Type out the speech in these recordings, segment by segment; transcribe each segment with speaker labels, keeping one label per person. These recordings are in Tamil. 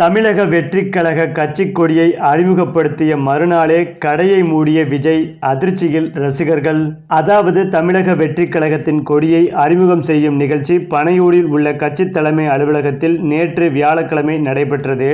Speaker 1: தமிழக வெற்றிக்கழக கட்சிக் கொடியை அறிமுகப்படுத்திய மறுநாளே கடையை மூடிய விஜய் அதிர்ச்சியில் ரசிகர்கள். அதாவது தமிழக வெற்றிக்கழகத்தின் கொடியை அறிமுகம் செய்யும் நிகழ்ச்சி பனையூரில் உள்ள கட்சி தலைமை அலுவலகத்தில் நேற்று வியாழக்கிழமை நடைபெற்றது.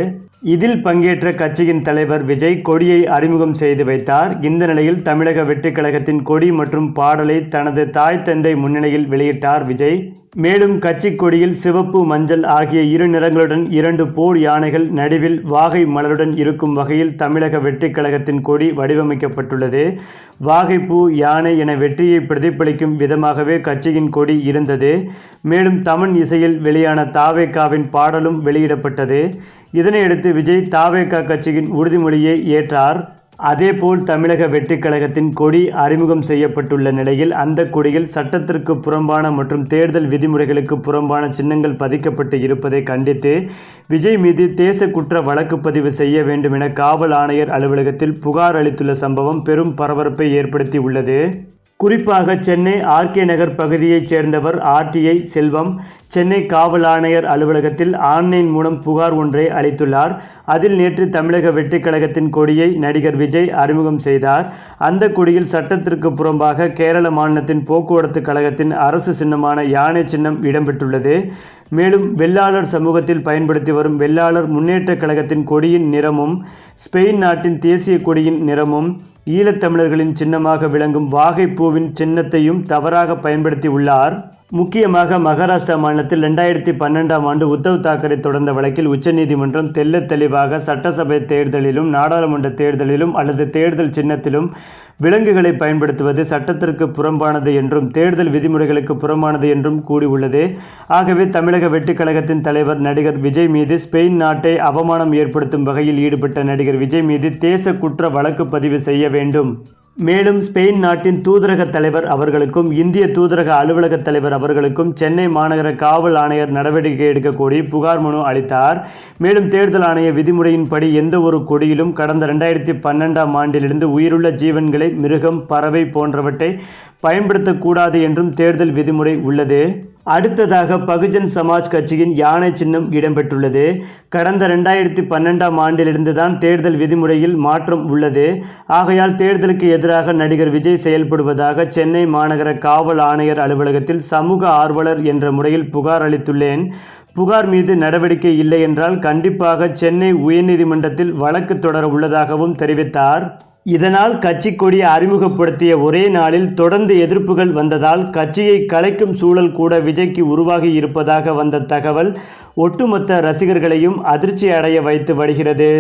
Speaker 1: இதில் பங்கேற்ற கட்சியின் தலைவர் விஜய் கொடியை அறிமுகம் செய்து வைத்தார். இந்த நிலையில் தமிழக வெற்றிக்கழகத்தின் கொடி மற்றும் பாடலை தனது தாய் தந்தை முன்னிலையில் வெளியிட்டார் விஜய். மேலும் கட்சிக்கொடியில் சிவப்பு மஞ்சள் ஆகிய இரு நிறங்களுடன் இரண்டு போர் யானைகள் நடுவில் வாகை மலருடன் இருக்கும் வகையில் தமிழக வெற்றிக் கழகத்தின் கொடி வடிவமைக்கப்பட்டுள்ளது. வாகைப்பூ யானை என வெற்றியை பிரதிபலிக்கும் விதமாகவே கட்சியின் கொடி இருந்தது. மேலும் தமன் இசையில் வெளியான தாவேக்காவின் பாடலும் வெளியிடப்பட்டது. இதனையடுத்து விஜய் தாவேக்கா கட்சியின் உறுதிமொழியை ஏற்றார். அதேபோல் தமிழக வெற்றிக்கழகத்தின் கொடி அறிமுகம் செய்யப்பட்டுள்ள நிலையில் அந்த கொடியில் சட்டத்திற்கு புறம்பான மற்றும் தேர்தல் விதிமுறைகளுக்கு புறம்பான சின்னங்கள் பதிக்கப்பட்டு இருப்பதை கண்டித்து விஜய் மீது தேச குற்ற வழக்கு பதிவு செய்ய வேண்டும் என காவல் ஆணையர் அலுவலகத்தில் புகார் அளித்துள்ள சம்பவம் பெரும் பரபரப்பை ஏற்படுத்தி உள்ளது. குறிப்பாக சென்னை ஆர்கே நகர் பகுதியைச் சேர்ந்தவர் ஆர்டிஐ செல்வம். சென்னை காவல் ஆணையர் அலுவலகத்தில் ஆன்லைன் மூலம் புகார் ஒன்றை அளித்துள்ளார். அதில் நேற்று தமிழக வெற்றிக் கழகத்தின் கொடியை நடிகர் விஜய் அறிமுகம் செய்தார். அந்த கொடியில் சட்டத்திற்கு புறம்பாக கேரள மாநிலத்தின் போக்குவரத்து கழகத்தின் அரசு சின்னமான யானை சின்னம் இடம்பெற்றுள்ளது. மேலும் வெள்ளாளர் சமூகத்தில் பயன்படுத்தி வரும் வெள்ளாளர் முன்னேற்றக் கழகத்தின் கொடியின் நிறமும் ஸ்பெயின் நாட்டின் தேசிய கொடியின் நிறமும் ஈழத்தமிழர்களின் சின்னமாக விளங்கும் வாகைப்பூவின் சின்னத்தையும் தவறாக பயன்படுத்தி உள்ளார். முக்கியமாக மகாராஷ்டிரா மாநிலத்தில் ரெண்டாயிரத்தி பன்னெண்டாம் ஆண்டு உத்தவ் தாக்கரே தொடர்ந்த வழக்கில் உச்சநீதிமன்றம் தெள்ளத் தெளிவாக சட்டசபை தேர்தலிலும் நாடாளுமன்ற தேர்தலிலும் அல்லது தேர்தல் சின்னத்திலும் விலங்குகளை பயன்படுத்துவது சட்டத்திற்கு புறம்பானது என்றும் தேர்தல் விதிமுறைகளுக்கு புறம்பானது என்றும் கூடியுள்ளது. ஆகவே தமிழக வெற்றிக் கழகத்தின் தலைவர் நடிகர் விஜய் மீது ஸ்பெயின் நாட்டை அவமானம் ஏற்படுத்தும் வகையில் ஈடுபட்ட நடிகர் விஜய் மீது தேச குற்ற வழக்கு பதிவு செய்ய வேண்டும். மேலும் ஸ்பெயின் நாட்டின் தூதரக தலைவர் அவர்களுக்கும் இந்திய தூதரக அலுவலக தலைவர் அவர்களுக்கும் சென்னை மாநகர காவல் ஆணையர் நடவடிக்கை எடுக்க கோரி புகார் மனு அளித்தார். மேலும் தேர்தல் ஆணைய விதிமுறையின்படி எந்த ஒரு கொடியிலும் கடந்த ரெண்டாயிரத்தி பன்னெண்டாம் ஆண்டிலிருந்து உயிருள்ள ஜீவன்களை மிருகம் பறவை போன்றவற்றை பயன்படுத்தக்கூடாது என்றும் தேர்தல் விதிமுறை உள்ளது. அடுத்ததாக பகுஜன் சமாஜ் கட்சியின் யானை சின்னம் இடம்பெற்றுள்ளது. கடந்த ரெண்டாயிரத்தி பன்னெண்டாம் ஆண்டிலிருந்து தான் தேர்தல் விதிமுறையில் மாற்றம் உள்ளது. ஆகையால் தேர்தலுக்கு எதிராக நடிகர் விஜய் செயல்படுவதாக சென்னை மாநகர காவல் ஆணையர் அலுவலகத்தில் சமூக ஆர்வலர் என்ற முறையில் புகார் அளித்துள்ளேன். புகார் மீது நடவடிக்கை இல்லை என்றால் கண்டிப்பாக சென்னை உயர்நீதிமன்றத்தில் வழக்கு தொடர உள்ளதாகவும் தெரிவித்தார். இதனால் கட்சி கொடி அறிமுகப்படுத்திய ஒரே நாளில் தொடர்ந்து எதிர்ப்புகள் வந்ததால் கட்சியை கலைக்கும் சூழல் கூட விஜய்க்கு உருவாகி இருப்பதாக வந்த தகவல் ஒட்டுமொத்த ரசிகர்களையும் அதிர்ச்சி அடைய வைத்து வருகிறது.